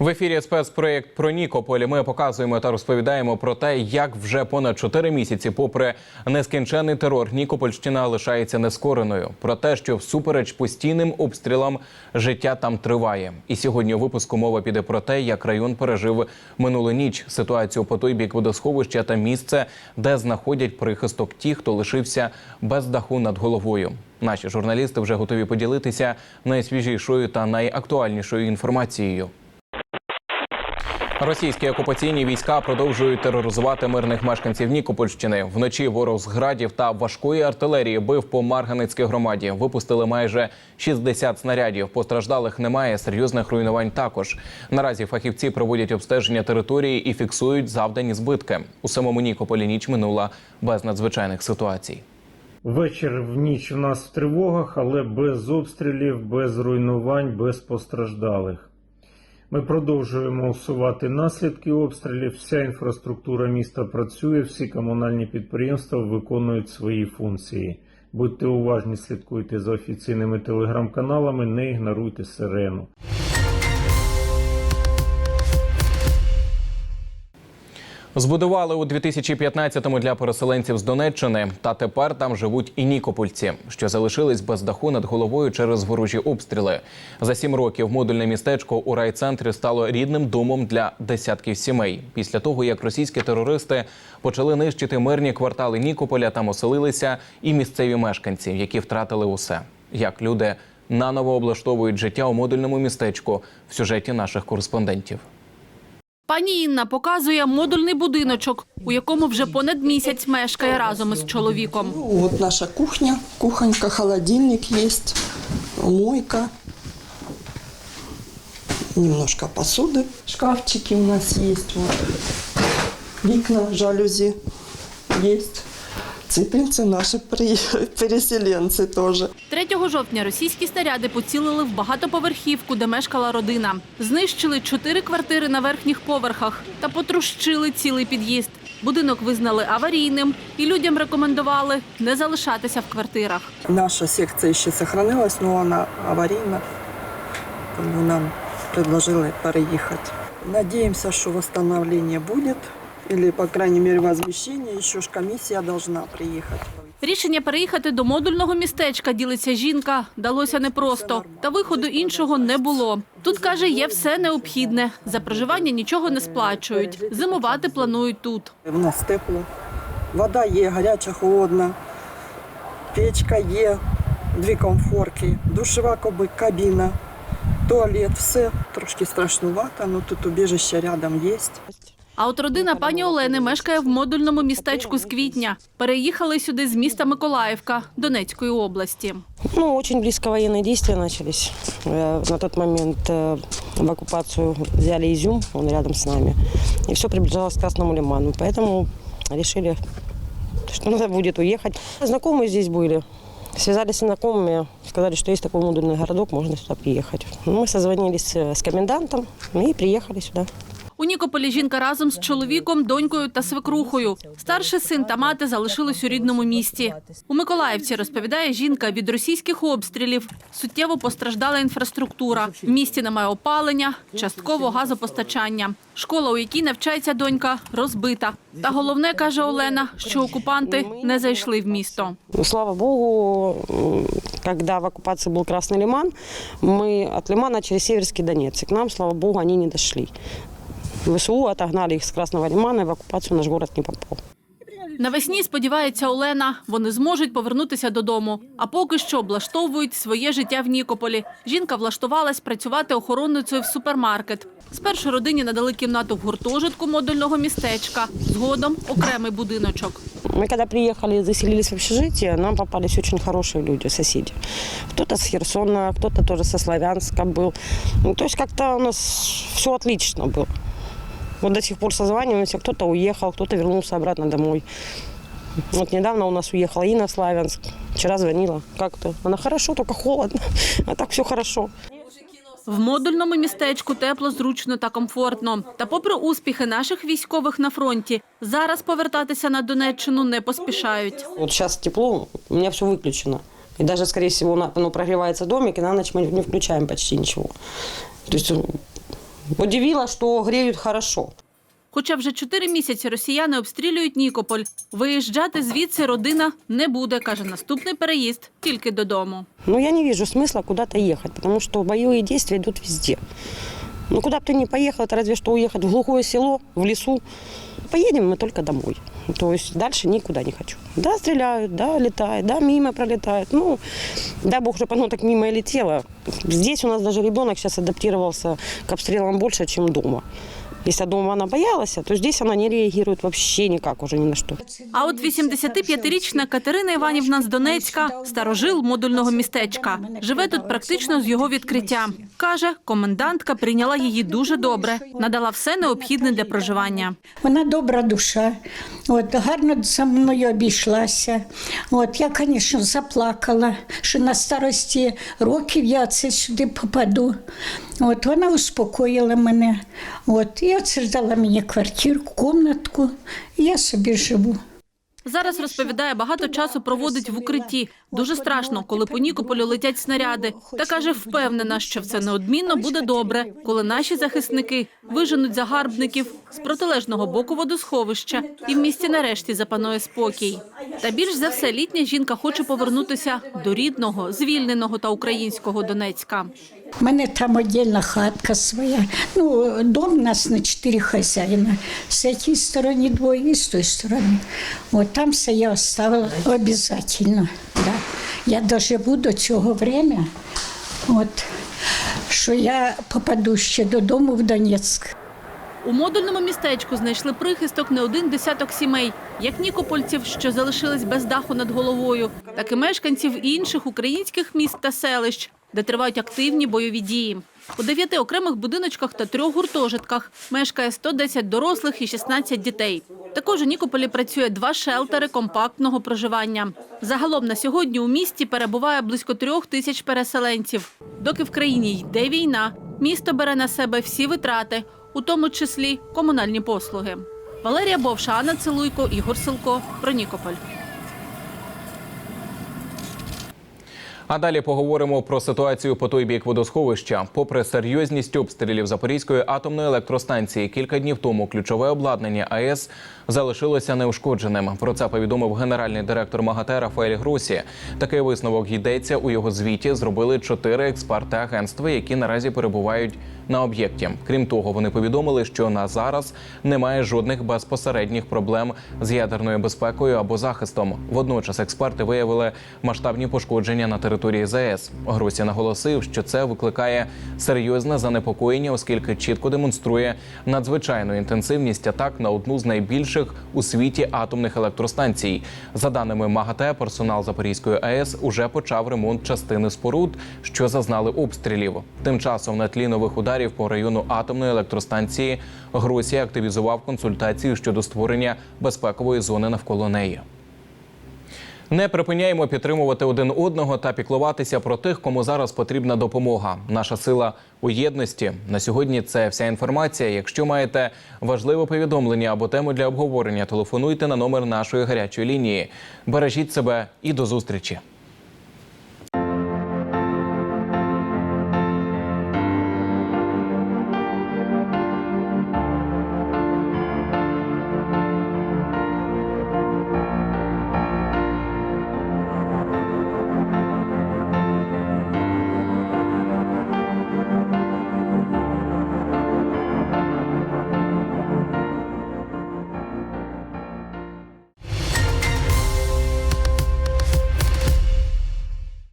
В ефірі спецпроєкт про Нікополь. Ми показуємо та розповідаємо про те, як вже понад чотири місяці, попри нескінчений терор, Нікопольщина лишається нескореною. Про те, що всупереч постійним обстрілам життя там триває. І сьогодні у випуску мова піде про те, як район пережив минулу ніч ситуацію по той бік водосховища та місце, де знаходять прихисток ті, хто лишився без даху над головою. Наші журналісти вже готові поділитися найсвіжішою та найактуальнішою інформацією. Російські окупаційні війська продовжують тероризувати мирних мешканців Нікопольщини. Вночі ворог з градів та важкої артилерії бив по Марганицькій громаді. Випустили майже 60 снарядів. Постраждалих немає. Серйозних руйнувань також. Наразі фахівці проводять обстеження території і фіксують завдані збитки. У самому Нікополі ніч минула без надзвичайних ситуацій. Вечір в ніч в нас в тривогах, але без обстрілів, без руйнувань, без постраждалих. Ми продовжуємо усувати наслідки обстрілів. Вся інфраструктура міста працює, всі комунальні підприємства виконують свої функції. Будьте уважні, слідкуйте за офіційними телеграм-каналами, не ігноруйте сирену. Збудували у 2015-му для переселенців з Донеччини, та тепер там живуть і нікопольці, що залишились без даху над головою через ворожі обстріли. За сім років модульне містечко у райцентрі стало рідним домом для десятків сімей. Після того, як російські терористи почали нищити мирні квартали Нікополя, там оселилися і місцеві мешканці, які втратили усе. Як люди наново облаштовують життя у модульному містечку в сюжеті наших кореспондентів. Пані Інна показує модульний будиночок, у якому вже понад місяць мешкає разом із чоловіком. От наша кухня, кухонька, холодильник є, мойка, немножко посуди, шкафчики у нас є. Вікна, жалюзі есть. Цыпинцы наши при- переселенцы тоже. 3 жовтня російські снаряди поцілили в багатоповерхівку, де мешкала родина. Знищили чотири квартири на верхніх поверхах та потрощили цілий під'їзд. Будинок визнали аварійним і людям рекомендували не залишатися в квартирах. Наша секция еще сохранилась, но она аварийна. Тому нам предложили переехать. Надеемся, что восстановление будет. Или, по крайней мере, возмещение. Еще ж комиссия должна приехать. Рішення переїхати до модульного містечка, ділиться жінка, далося непросто. Та виходу іншого не було. Тут, каже, є все необхідне. За проживання нічого не сплачують. Зимувати планують тут. У нас тепло. Вода є, гаряча, холодна. Печка є, дві комфорки, душова коби- кабіна, туалет, все. Трошки страшнувато, але тут убіжище рядом є. А от родина пані Олени мешкає в модульному містечку з квітня. Переїхали сюди з міста Миколаївка Донецької області. Ну, очень близко военные действия начались. Э, На тот момент э, в оккупацию взяли Изюм, он рядом с нами. И все приближалось к Красному лиману. Поэтому решили, что надо будет уехать. Знакомые здесь были. Связались с знакомыми, сказали, что есть такой модульный городок, можно сюда приехать. Ну, Мы созвонились э, с комендантом и приехали сюда. У Нікополі жінка разом з чоловіком, донькою та свекрухою. Старший син та мати залишились у рідному місті. У Миколаївці розповідає жінка від російських обстрілів. Суттєво постраждала інфраструктура. В місті немає опалення, частково газопостачання. Школа, у якій навчається донька, розбита. Та головне каже Олена, що окупанти не зайшли в місто. Ну, Слава богу, м, когда в оккупации был Красный Лиман, мы от Лимана через Северский Донец. И к нам, слава богу, они не дошли. ВСУ отогнали их с Красного Лимана, и в оккупацию наш город не попал. Навесні сподівається Олена, вони зможуть повернутися додому. А поки що облаштовують своє життя в Нікополі. Жінка влаштувалась працювати охоронницею в супермаркет. Спершу родині надали кімнату в гуртожитку модульного містечка, згодом окремий будиночок. Мы когда приехали и заселились в общежитие, нам попались очень хорошие люди, соседи. Кто-то с Херсона, кто-то тоже со Славянска был. Ну, то есть как-то у нас все отлично было. Вот до сих пор созваниваемся, кто-то уехал, кто-то вернулся обратно домой. Вот недавно у нас уехала Инна Славянск. Вчера звонила. Как то? Она хорошо, только холодно. А так все хорошо. В модульному містечку тепло, зручно та комфортно. Та попри успіхи наших військових на фронті, зараз повертатися на Донеччину не поспішають. Вот сейчас тепло, у меня все выключено. И даже, скорее всего, на- ну, домик, и на ночь мы не включаем почти ничего. То есть Удивило, что греют хорошо. Хоча вже чотири місяці росіяни обстрілюють Нікополь. Виїжджати звідси родина не буде, каже наступний переїзд тільки додому. Ну я не бачу смисла куди-то їхати, тому що бойові дії йдуть везде. Ну, куда бы ты ни поехал, это разве что уехать в глухое село, в лесу. Поедем мы только домой. То есть дальше никуда не хочу. Да, стреляют, да, летают, да, мимо пролетают. Ну, дай бог, чтобы оно так мимо и летело. Здесь у нас даже ребенок сейчас адаптировался к обстрелам больше, чем дома. Если дома она боялась, то здесь она не реагирует вообще никак уже ни на что. А от 85-річна Катерина Іванівна з Донецька, старожил модульного містечка. Живе тут практично з його відкриття. Каже, комендантка прийняла її дуже добре, надала все необхідне для проживання. Вона добра душа, от, гарно зі мною обійшлася. От, я, звісно, заплакала, що на старості років я це сюди попаду. От, вона успокоїла мене. От, і дала мені квартирку, комнатку, я собі живу. Зараз розповідає, багато часу проводить в укритті. Дуже страшно, коли по Нікополю летять снаряди. Та каже, впевнена, що все неодмінно буде добре, коли наші захисники виженуть загарбників з протилежного боку водосховища, і в місті нарешті запанує спокій. Та більш за все, літня жінка хоче повернутися до рідного, звільненого та українського Донецька. У мене там віддільна хатка своя. Ну, дом у нас на чотири хазяїна. З цієї сторони двоє і з тої сторони. От там все я оставила обов'язково. Да. Я доживу до цього времени, от, що я попаду ще додому в Донецьк. У модульному містечку знайшли прихисток не один десяток сімей, як нікопольців, що залишились без даху над головою, так і мешканців інших українських міст та селищ, де тривають активні бойові дії. У дев'яти окремих будиночках та трьох гуртожитках мешкає 110 дорослих і 16 дітей. Також у Нікополі працює два шелтери компактного проживання. Загалом на сьогодні у місті перебуває близько трьох тисяч переселенців. Доки в країні йде війна, місто бере на себе всі витрати, у тому числі комунальні послуги. Валерія Бовша, Анна Целуйко, Ігор Силко. Про Нікополь. А далі поговоримо про ситуацію по той бік водосховища. Попри серйозність обстрілів Запорізької атомної електростанції, кілька днів тому ключове обладнання АЕС залишилося неушкодженим. Про це повідомив генеральний директор МАГАТЕ Рафаель Гросі. Такий висновок йдеться у його звіті. Зробили чотири експерти агентства, які наразі перебувають на об'єкті. Крім того, вони повідомили, що на зараз немає жодних безпосередніх проблем з ядерною безпекою або захистом. Водночас експерти виявили масштабні пошкодження на території ЗАЕС. Гросі наголосив, що це викликає серйозне занепокоєння, оскільки чітко демонструє надзвичайну інтенсивність атак на одну з найбільших у світі атомних електростанцій. За даними МАГАТЕ, персонал Запорізької АЕС уже почав ремонт частини споруд, що зазнали обстрілів. Тим часом на тлі нових ударів по району атомної електростанції Гросія активізував консультації щодо створення безпекової зони навколо неї. Не припиняємо підтримувати один одного та піклуватися про тих, кому зараз потрібна допомога. Наша сила у єдності. На сьогодні це вся інформація. Якщо маєте важливе повідомлення або тему для обговорення, телефонуйте на номер нашої гарячої лінії. Бережіть себе і до зустрічі.